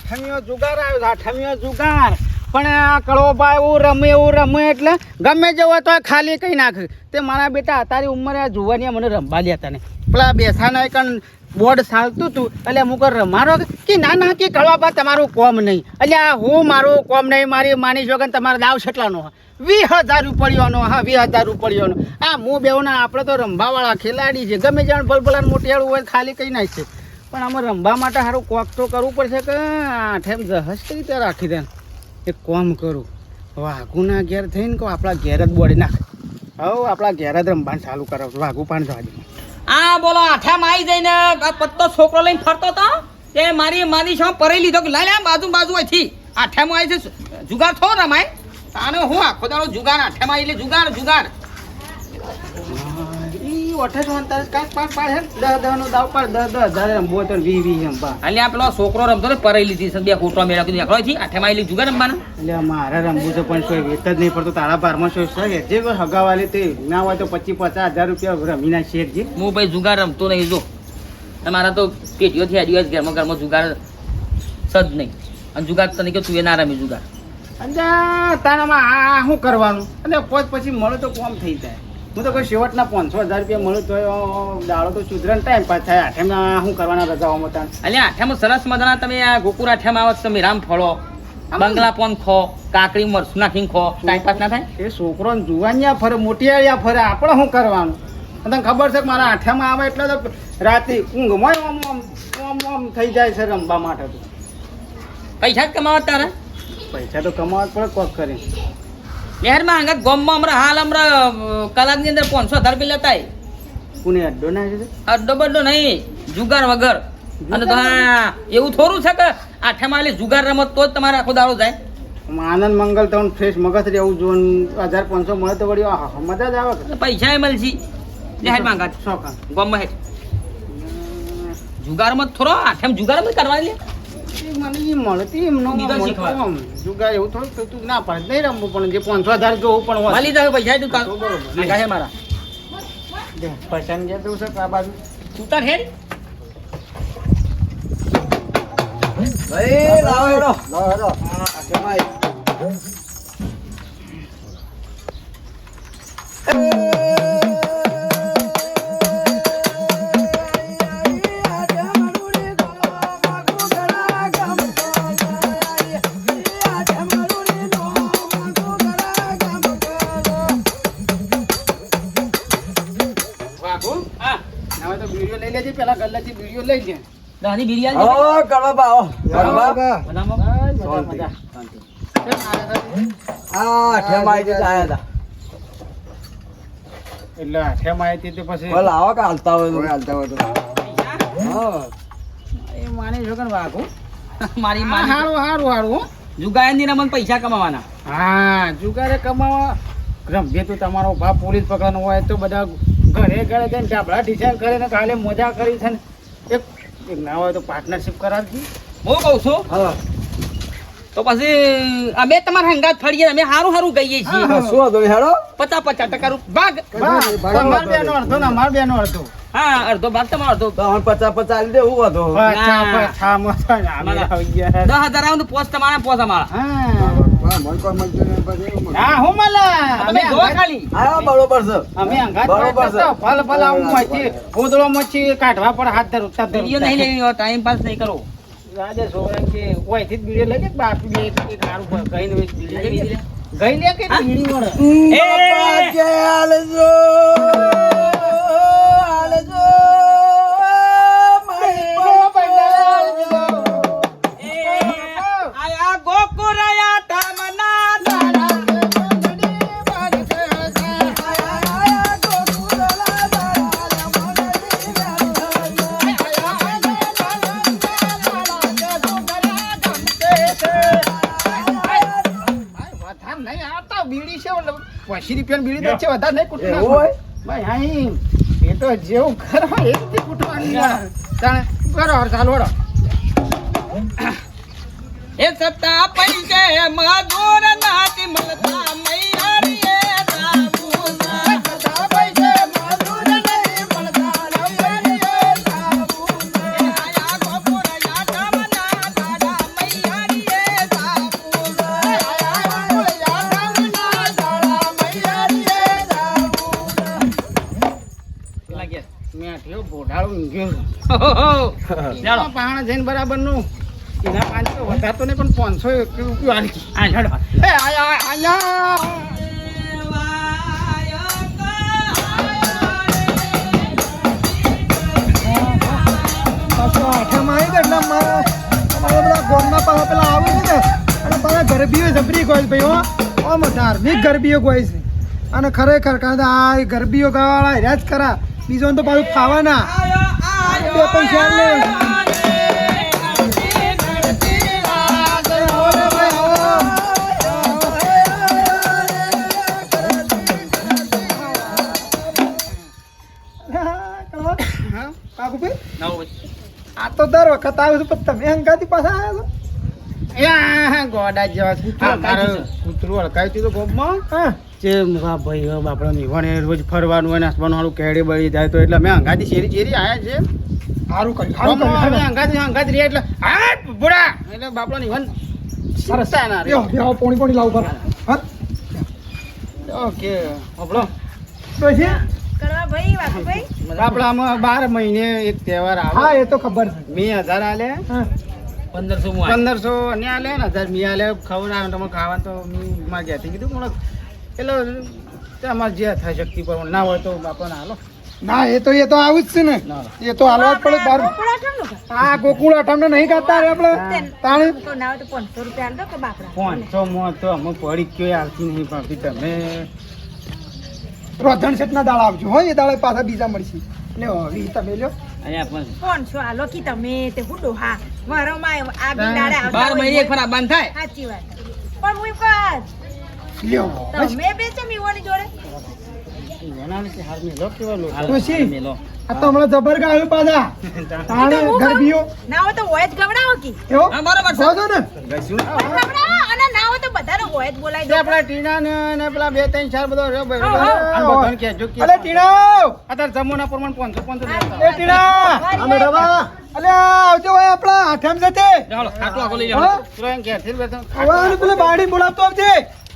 આઠમીઓ જુગાર આવ્યો આઠમીઓ જુગાર. પણ આ કળોબા એવું રમે એવું રમે એટલે ગમે જેવો તો ખાલી કઈ નાખે. તે મારા બેટા તારી ઉંમરે જુવાની મને રમવા લેતા ને પેલા બેસાના કણ બોર્ડ ચાલતું હતું, એટલે અમુક વાર રમારો કે ના ના, કે કળોબા તમારું કોમ નહીં. એટલે આ હું મારું કોમ નહીં, મારી માની જો કે તમારો દાવ છેટલાનો વીસ હજાર રૂપિયાનો હા, વીસ હજાર રૂપિયાનો. આ હું બેવના આપણે તો રમવાવાળા ખેલાડી છે. ગમે જાણ ભલભલાને મોટી હોય, ખાલી કઈ નાખી છે પણ આમાં રમવા માટે સારું કોક તો કરવું પડશે કે જહજ કઈ રીતે રાખી દે એક કોમ કરું. વાઘુના ઘેર થઈને કહું, આપણા ઘેર જ બોડી નાખ. હવ આપણા ઘેર જ રમવાનું ચાલુ કરો વાઘુ પણ જવા દે. આ બોલો, આઠામાં આવી જઈને પત્તો છોકરો લઈને ફરતો તો? તે મારી મારી છો પરી લીધો કે લાય બાજુ બાજુ અહીંથી. આઠામાં આવી છે જુગાર થો રમાય. તાને હું આખો દાડો જુગાર, આઠામાં એટલે જુગાર જુગાર. ઈ ઓઠે તો અંતર કાંઈક પાડ પાડ હે દહ દહ નો દાવ પાડ દહ દહ હજાર એમ બોતેર વી વી એમ પા એટલે પેલો છોકરો રમતો ને પરાઈ લીધી છે બે ખોટો મેળા કીધું એકલો થી આઠામાં આવી જુગાર રમવાના. એટલે મારે રમવું છે પણ કોઈ વેત જ નહીં પડતો તારા ભારમાં છે? જે હગાવાલી તે ના હોય તો પચીસ પચાસ હજાર રૂપિયા રમીના શેઠજી હું ભાઈ જુગાર રમતો નહીં જો. તમારા તો પેટીઓ થયા દિવસ ઘરમાં ઘરમાં જુગાર સદ નહીં. અને જુગાર તને કે તું એ ના રમી જુગાર. અને તારામાં આ શું કરવાનું? અને પોત પછી મળે તો કોમ થઈ જાય. હું તો કોઈ શેવટના પાંચસો હજાર રૂપિયા મળે તો દાડો તો સુધરણ ટાઈમ પાસ થાય આઠેમાં શું કરવાના રજાઓમાં તાણ? એટલે આઠેમાં સરસ મજાના તમે આ ગોકુર આઠેમાં આવો તમે રામ ફળો બંગલા પોન ખો કાકડી મરસું નાખીને ખો ટાઈમ પાસ ના થાય? એ છોકરો જુવાનિયા ફરે મોટિયાળિયા ફરે આપણે શું કરવાનું? તને ખબર છે કે મારા આઠામાં આવે એટલે તો રાતે ઊંઘમાં આમ આમ આમ આમ થઈ જાય છે રમવા માટે તો. પૈસા જ કમાવા તારા? પૈસા તો કમાવા પડે કોક કરી. લહેરમાં આગળ ગોમમાં હમણાં હાલ હમણાં કલાકની અંદર પાંચસો હજાર રૂપિયા લેતા. કોને અડ્ડો ના છે અડ્ડો બડ્ડો નહીં જુગાર વગર. અને તો હા એવું થોડું છે કે આઠે માલે જુગાર રમત તો જ તમારે આખો દાડો જાય. આનંદ મંગલ તમને ફ્રેશ મગજ રહેવું જો હજાર પાંચસો મળે તો વળી મજા જ આવે પૈસા મળશે. લહેરમાં માંગા. શોખા ગોમમાં હેઠ. જુગારમાં થોડો આઠે જુગાર મત કરવાની લે. મને ઈ મળતી. જુગાર એવું થોડું થતું ના પડે નહીં રમવું પણ જે પાંચસો હજાર જોવું પણ હોય. વાલી જાવ પૈસા તું તો બરોબર. આગા હે મારા. દે, પૈસાની જે દઉં છે આ બાજુ? તું તાર હેડ. ભાઈ લાવો હેડો. લાવો હેડો. કેમાય દહની બિરયાની ઓ કરવા બાઓ કરવા બનાવો મજા શાંતિ. મજા આ ઠેમાઈ થી આયા હતા એટલે ઠેમાઈ હતી તે પછી બોલ આવો કે હાલતા હોય તો. હાલતા હોય તો. હા. એ માને છો કે મારી માં હારું હારું હારું હો. જુગાયની રમત પૈસા કમાવાના. હા જુગારે કમાવા. રમજે તો તમારો બાપ પોલીસ પકડવાનો હોય તો બધા ઘરે ઘરે જઈને ડાબડા ડિઝાઇન કરે ને કાલે મજા કરી છે ને. એક એક ના હોય તો પાર્ટનરશિપ કરાવજી. હું કહું છું? હા. તો પછી અમે તમારા હંગાત ફરીએ અમે સારું સારું ગઈએ છીએ. શું હતો હેડો. પચાસ પચાસ ટકા ભાગ. બા, બે નો અડધો ના ને બે નો અડધો. હા અડધો ભાગ તમારો અડધો. તો પચાસ પચાસ લીધે હું હતો. દસ હજાર આવું પોસ્ટ તમારા પોસ્ટ અમારા. હા. હા, હું મલા. તમે અમે ખાલી હા બરોબર છે અમે અંગાત બરોબર છે. ભલે ભલે આવું મચી, ગોદડો મચી કાઢવા પડે હાથ ધર વીડિયો નહીં લેવી ટાઈમ પાસ નહીં કરો રાજે છોકરા કે ઓયથી જ લઈ લે બાપી એક પર લઈ. ગઈ લે કે હા? એ! બાપા કે પચીસ રૂપિયાની બીડી દે છે વધારે નહીં કૂટના. એવું હોય? ભાઈ અહીં એ તો જેવું કરો એ રીતે કૂટવાની તાણે કરો ચાલો વળો. એ સપ્તાહ પૈસે મધુર નાતી મળતા અમારા જઈને ગોમના પાછા પેલા આવે છે ને, અને પાછા ગરબીઓ જબરી ગોય ભાઈ, હો. આમ ધાર્મિક ગરબીઓ ગોય છે. અને ખરેખર કારણ આ ગરબીઓ ગાવાળા હેર્યા જ ખરા. બીજો તો પાછું ખાવાના. દર વખત આવું છે પણ તમે હંગાથી પાછા આવ્યા છો? ગોડા જેવા કૂતરું આ મારે હડકાયું કૂતરું હડકાયું હતું તો જે મુખા ભાઈ હવે નિવાણે રોજ ફરવાનું હોય નાસવાનું વાળું કેડી બળી જાય તો એટલે અમે અંગાથી શેરી શેરી આયા છે સારું કર્યું સારું કર્યું અંગાથી અંગાથી રહ્યા એટલે બુડા! એટલે બાપડા નિવાણ સરસ. ના રે પોણી પોણી લાવું પર ઓકે આપણો તો આપણામાં બાર મહિને એક તહેવાર હા આવે એ તો ખબર છે. મે હજાર આલે. પંદરસો પંદરસો ને આલે ને હજાર મી આલે. ખબર આવે તમે ખાવાનું તો મી માં ગયા કીધું પણ એટલે અમારે જે થાય શક્તિ પર ના હોય તો બાપાને હાલો. ના એ તો એ તો આવું જ છે ને. એ તો હાલવા જ પડે બાર. હા ગોકુળ અઠામને નહીં ખાતા રે આપણે. તાણે? તો ના હોય તો 500 રૂપિયા પાંચસો માં તો અમે પડી કયો આવતી નહીં પણ તમે રોધણ શેઠના દાળ આવજો હો એ દાળ પાછા બીજા મળશે. લ્યો હવે તમે લ્યો. અહીંયા પણ 500 આલો કી તમે તે હુડો હા. મારો માં આ બી આવતા બાર હોય મહિને એક બંધ થાય? સાચી વાત. પણ હું એમ લ્યો. તમે બે ચમ ઈવોની જોડે? હાર કેવા. આ તો હમણાં જબર ગાયું પાછા. તાણે ગરબીઓ. હોય તો હોય જ ગવડાવો કી. એવો? ના? હોય જ બોલાવી દો આપણા ટીના ને ને પેલા બે ત્રણ ચાર બધો રહ્યો ભાઈ હા, હા. આ કે અલે ટીણા! અત્યારે જમવાના પ્રમાણ પાંચસો પાંચસો એ ટીણા! આ મેઢાબા અલે આવજો ભાઈ આપણા આઠમ જતે. ચાલો, ખાટલો આખો લઈ લો. હા? એમ ઘેરથી જ બેઠો. હવે આને બાડી બોલાવતો આવજે.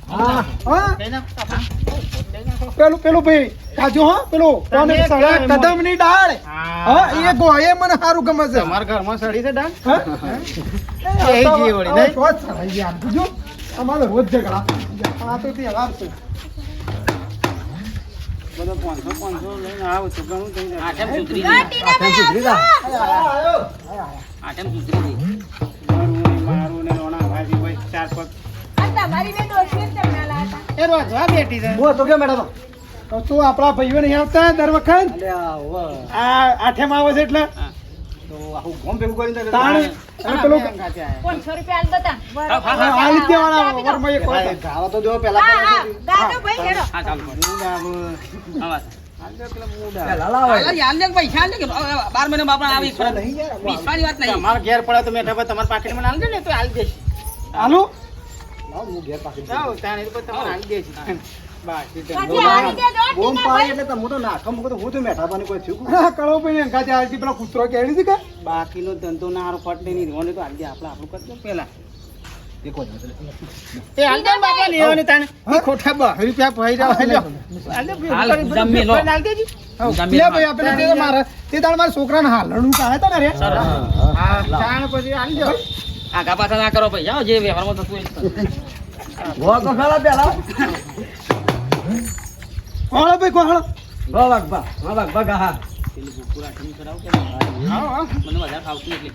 હા. હા? કઈ નાખ, કઈ નાખો. પેલું પેલું ભાઈ કાજો હા? પેલું કોને તમે સળા કેમ ડાળ હા. એ ગોએ મને સારું ગમે છે. તમારા ઘરમાં સડી છે ડાંગ હા? એ જી વળી, નહીં? અમારે રોજ ઝઘડા આ તો તે હલાવ છે બધો પાંચસો પાંચસો લઈને આવો તો ઘણું થઈ આઠમ સુધરી હા, ગઈ. આઠમ સુધરી ગઈ. મારું ને રોણા ભાજી ભાઈ ચાર પગ બે. એ રોજવા બેઠી છે બોલ તો કે મેડમ તો તું આપણા ભાઈઓ નહીં આવતા દર વખત આ આઠેમ આવે છે એટલે તો આખું ગોમ ભેગું કરીને તાણે અને પેલું 500 રૂપિયા આલ દો તા. હા, હા, બરાબર. આ લીધે વાળા વરમાં એક વાર ગાવા તો દો હા, હા, ગાજો ભાઈ, હેડો. હા, ચાલો. હા, વાત. તમારા હાલ જ, હાલ જ, પૈસા હાલ જ કે, અ, અ, બાર મહિને આવી. વાત નહીં. ઘેર પડે તો મેં તમારા પાકીટમાં માં દે ને તો હાલ દેશ હાલો જાઓ તાણે તો તમારે આલી દેશ બાકી તો પછી આલી દેજો, ટીનાભાઈ. હા, કળો ભાઈ ને ગાજે આલતી પેલા કૂતરો કેળી હતી કે? બાકીનો ધંધો ના હારો ફટ નહીં રીવાનો તો આજે આપણે આપણું કરજો પેલા ને તે તે હાલણું તા ને રે. પછી હાલ આગા પાછા ના કરો ભાઈ. જાઓ જે વ્યવહારમાં થતું હોય કરો. કોહળો ભાઈ કોહળો આવો આવો મને વધારે ફાવતું નથી.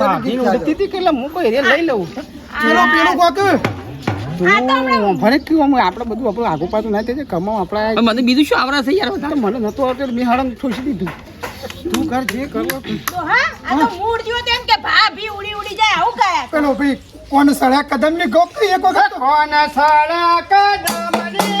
આ ઉડતી હતી કે હું કોઈ રે લઈ લઉં? પેલો પેલો કોક? બધું આપણું આગુ પાછું ના થઈ કમાવ આપણે મને બીજું શું આવરા થઈ યાર? મને નતો આવતો મેં હળંગ છોડી દીધું. તું કર જે કરવો હા તો મૂળ જેવો તેમ કે ભાભી ઉડી ઉડી જાય આવું ગયા પેલો ભાઈ કોણ સળ્યા કદમની ગોપ એક વખત? કોણ સાડા કદમની ડાળ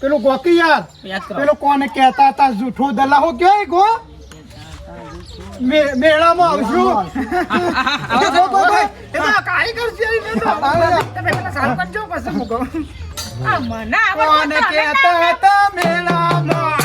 પેલું ગોકી યાર. પેલો કોને કહેતા હતા જૂઠો દલાહો કયો ગો મેળામાં આવશું કારીગર છે તમે પેલા સારું કરજો, પછી મને કહેતા હતા મેળામાં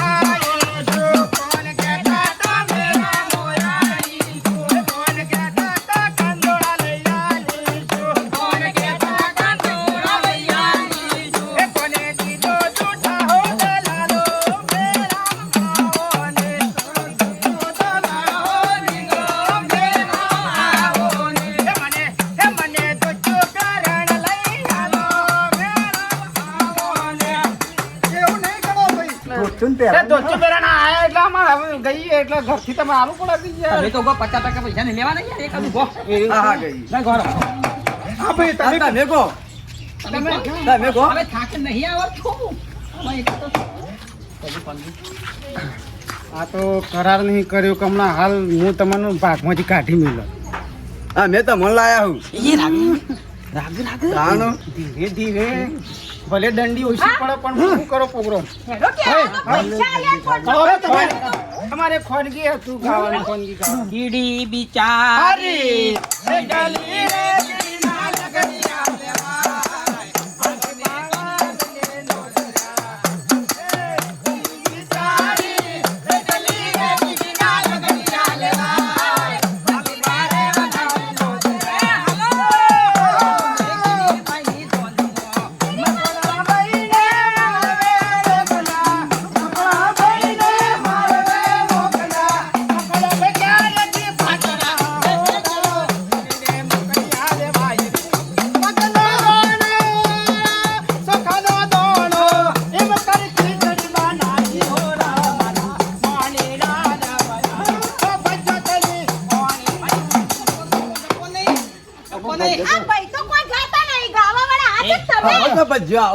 એટલે ઘરથી તમે આલુ તમે તો ગો પચાસ ટકા પૈસા ને લેવાના યાર એક આદું ગો હા, હા, ગઈ. ના ગોળો હા ભાઈ તમે આ તમે કહો. તમે તમે કહો. હવે થાકે નહીં આવડતું. તો આ તો કરાર નહીં કર્યો કે હમણાં હાલ હું તમને ભાગમાંથી કાઢી હા, મેં તો મન લાયા હું. એ રાગ. રાગ રાગ. ધીરે ધીરે. ભલે દંડી ઓછી પડે પણ શું કરો પ્રોગ્રામ. હવે તમારે ખોનગી હતું ગાવાની ખોનગી ગાવાની કીડી બિચારી.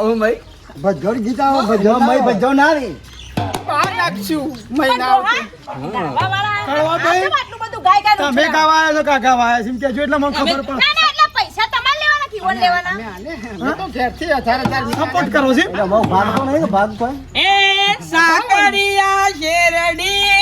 તો મય? ભજો ગીત ભજ્જો મય ભજો ના રે બહાર નાખશું ડોહા, કરવા ભાઈ? કેમ આટલું બધું ગાય ગાય તમે ગાવા આવ્યા છો કા ગાવા આવ્યા છો? એમ કહેજો એટલે મને ખબર પડે. ના ના એટલે પૈસા તમારે લેવાના કીવન લેવાના? હું? તો ઘેરથી હજાર હજાર સપોર્ટ કરો છે ભાગ તો નહીં ભાગ કોઈ એ સાકરિયા શેરડી.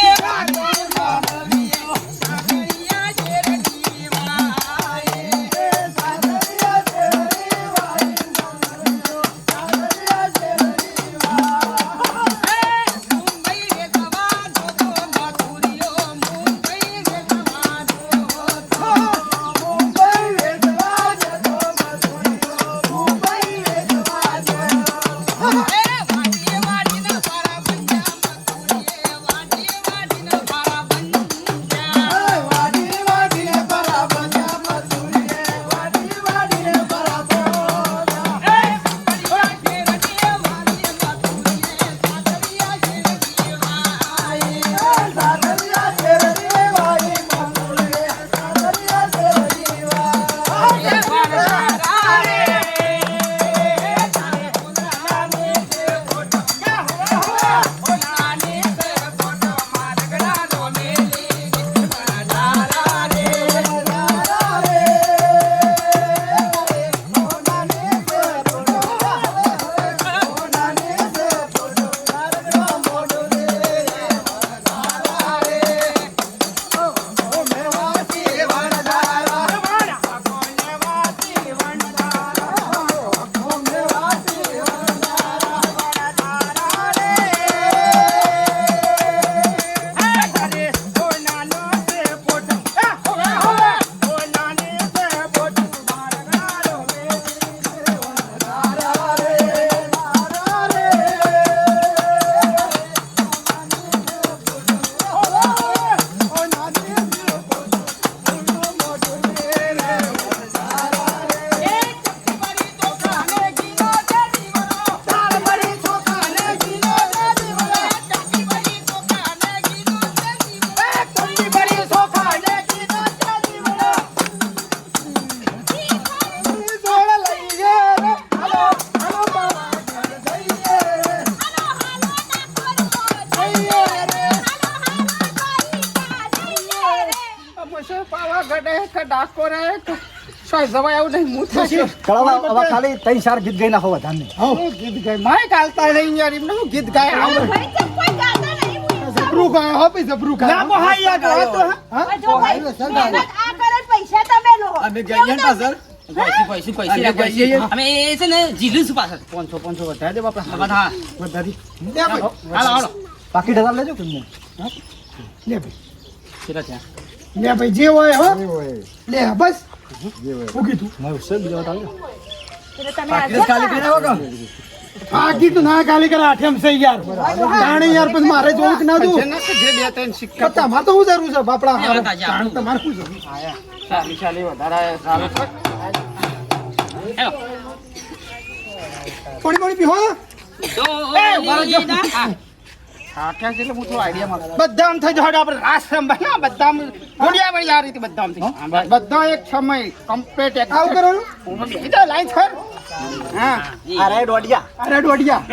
સોય જવાય એવું નહીં હું થશે કળવા હવે ખાલી ત્રણ ચાર ગીત ગઈ નાખો વધારે હું ગીત ગાય માય ગાલતા નહીં યાર એમને હું ગીત ગાય આવું. ભાઈ તો કોઈ ગાતા નહીં હું જબરું ગાયો હો ભાઈ જબરું ના ગાયો યાર ગાય તો હા. પણ જો ભાઈ આ કરે પૈસા તમે લો. અમે ગઈએ ને સર પૈસી પૈસી પૈસી અરે પૈસી. અમે છે ને જીલું છું પાછળ. પાંચસો પાંચસો વધારે દે બાપા હા હા. વધારી. હાલો હાલો. પાકીટ હજાર લેજો કે લે ભાઈ. કેટલા થયા? લે ભાઈ જે હોય હો. હોય. લે બસ. હું કીધું મારું સર બીજો એટલે તમે પાકીટ આજે ખાલી કરી નાખો કે આ કીધું ના ગાલી કરે આઠેમ સહી યાર. તાણે યાર પછી મારે જોવું કે ના જોવું? જે બે ત્રણ સિક્કા તમારે તો શું જરૂર છે બાપડા? એ વાત આજે તાણે તમારે શું જરૂર? ચાલી ચાલી વધારે આયા, ચાલો છો. હેલો. પાણી પાણી પીવો છે એટલે હું થોડો આઈડિયા માં બધા આમ થઈ જાય આપણે રાસ રમવાય ને બધા આમ ગોળિયા વળી આ રીતે બધા આમ બધા એક સમય કમ્પ્લીટ એક આવું કરો હું બેસી જાઉં, લાઈન છોડ. હા. અરે દોઢિયા અરે દોઢિયા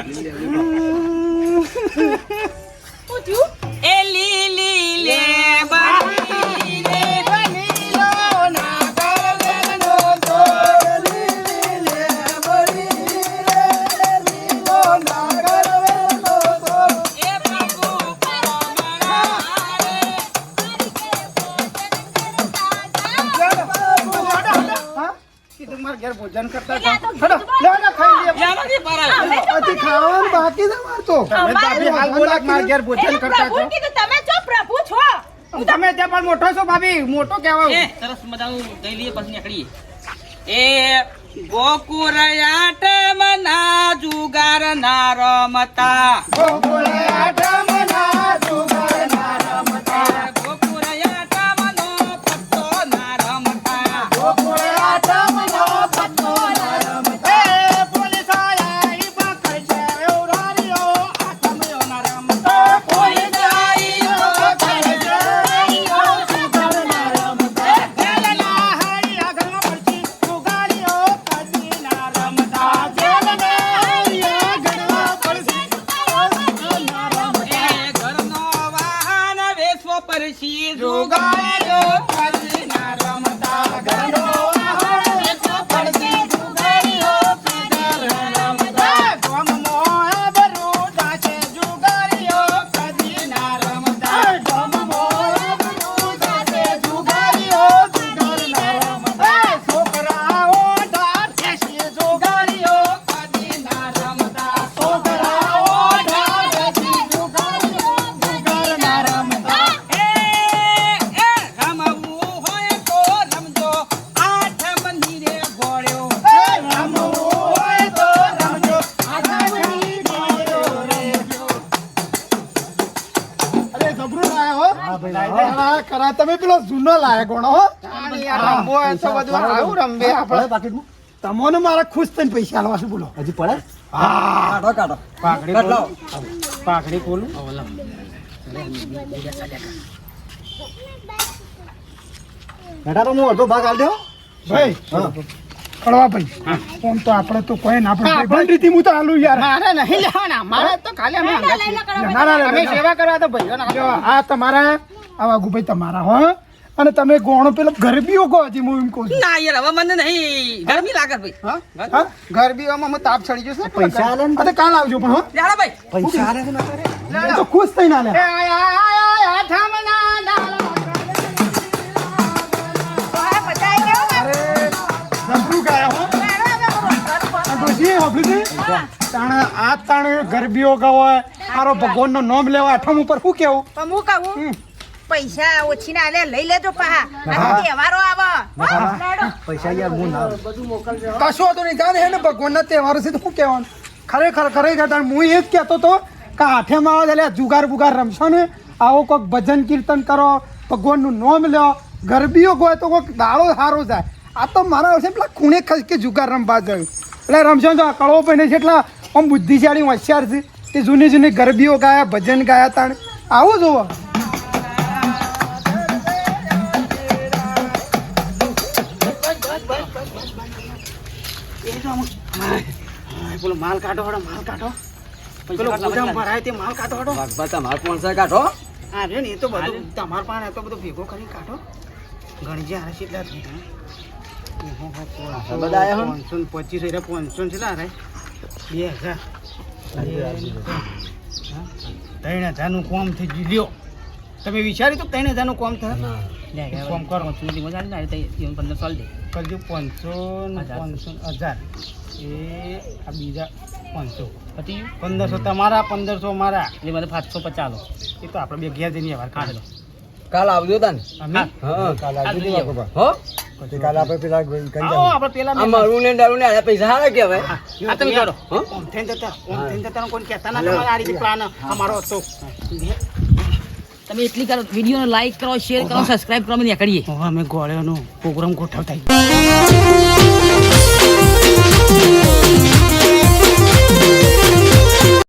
તો તમે ભાભી હાલ બોલા કે ઘેર ભોજન કરતા છો. કીધું તમે છો પ્રભુ છો. તમે ત્યાં પણ મોટો છો ભાભી મોટો એ સરસ મજાનું દઈ લઈએ પછી નીકળીએ. એ ગોકુરયાટ મના જુગાર ના રમતા. ગોકુરયાટ પરસી જુગારો કરા તમે પેલો જૂનો લાયા ગણો હો આપણે. પાકીટમાં તમોને મારા ખુશ થઈને પૈસા આલવા છે બોલો. હજી પડે? હા. કાઢો કાઢો. પાઘડી કાઢ પાઘડી ખોલું. બેટા તો હું અડધો ભાગ આલ દો ભાઈ હા. કળવા ભાઈ. આમ તો આપણે તો કોઈ ના આપણે ભાઈ રીતે હું તો આલું યાર. મારે નહીં લેવાના. મારે તો ખાલી અમે અમે સેવા કરવા તો ભાઈઓ ના. આ તમારા આવા ગુભાઈ તમારા હો. અને તમે ગોણ પેલો ગરબીઓ કહો હજી હું એમ કહું છું. ના યાર હવે મને નહીં. ગરમી લાગે ભાઈ. હા? ગરબીઓમાં હું તાપ ચડી જશે ને પૈસા આલે ને અરે કાલ આવજો પણ હો. યાર ભાઈ. પૈસા આલે ને તો ખુશ થઈને આલે એ આ આય, છે? તાણે આ તાણે ગરબીઓ ગાવા મારો ભગવાનનો નામ લેવા આઠમ ઉપર શું કેવું? પણ હું કહું? પૈસા ઓછી ના લે લઈ લેજો પા આ તહેવારો આવે. પૈસા યાર હું ના કશો તો નહીં. જાણે હે ને ભગવાનના તહેવારો છે તો શું કહેવાનું? ખરેખર ખરેખર તાણ હું એ જ કહેતો હતો કે આઠેમાં આવે એટલે જુગાર બુગાર રમશો ને. આવો કોઈક ભજન કીર્તન કરો ભગવાનનું નામ લ્યો. ગરબીઓ ગોય તો કોઈક દાળો સારો જાય. આ તો મારા વર્ષે પેલા ખૂણે ખસ કે જુગાર રમવા જાય. એટલે રમશો તો આ કળવો પહેને છે એટલા આમ બુદ્ધિશાળી હોશિયાર છે. તે જૂની જૂની ગરબીઓ ગાયા ભજન ગાયા તાણ. આવું જોવો. પેલો માલ કાઢો હડો માલ કાઢો પેલો ગોદામ ભરાય તે માલ કાઢો હડો. વાઘબા તમારે કોણ છે કાઢો? હા રે ને એ તો બધું તમાર પાસે તો બધું ભેગો કરી કાઢો. ગણજી હારે પચીસ એટલે ને? બે હજાર? ત્રણ હજારનું કોમ થઈ ગયું લ્યો તમે વિચાર્યું તો ત્રણ હજારનું કોમ થાય કોમ કરો સુધી મજા આવી પંદર સાલ દે કરજો પાંચસો ને પાંચસો હજાર એ આ બીજા પાંચસો પછી પંદરસો તમારા પંદરસો મારા એટલે મને પાંચસો પચાસ એ તો આપણે બે ઘેર જઈને કાઢ લો કાલ આવજો તા કાલ આવજો આવજો ને. હો તે કાલે આપણે પેલા આવો આપણે પેલા આ મારું ને દારૂ ને આયા પૈસા હારા કહેવાય આ તમે કરો ઓમ થઈને જતા ઓમ હા. જતા કોઈ કહેતા ના તમારે આ રીતે પ્લાન અમારો હતો. તમે એટલી કરો વિડીયોને લાઈક કરો શેર કરો સબસ્ક્રાઇબ કરો અમે નીકળીએ. હવે અમે ગોળ્યોનો પ્રોગ્રામ ગોઠવતા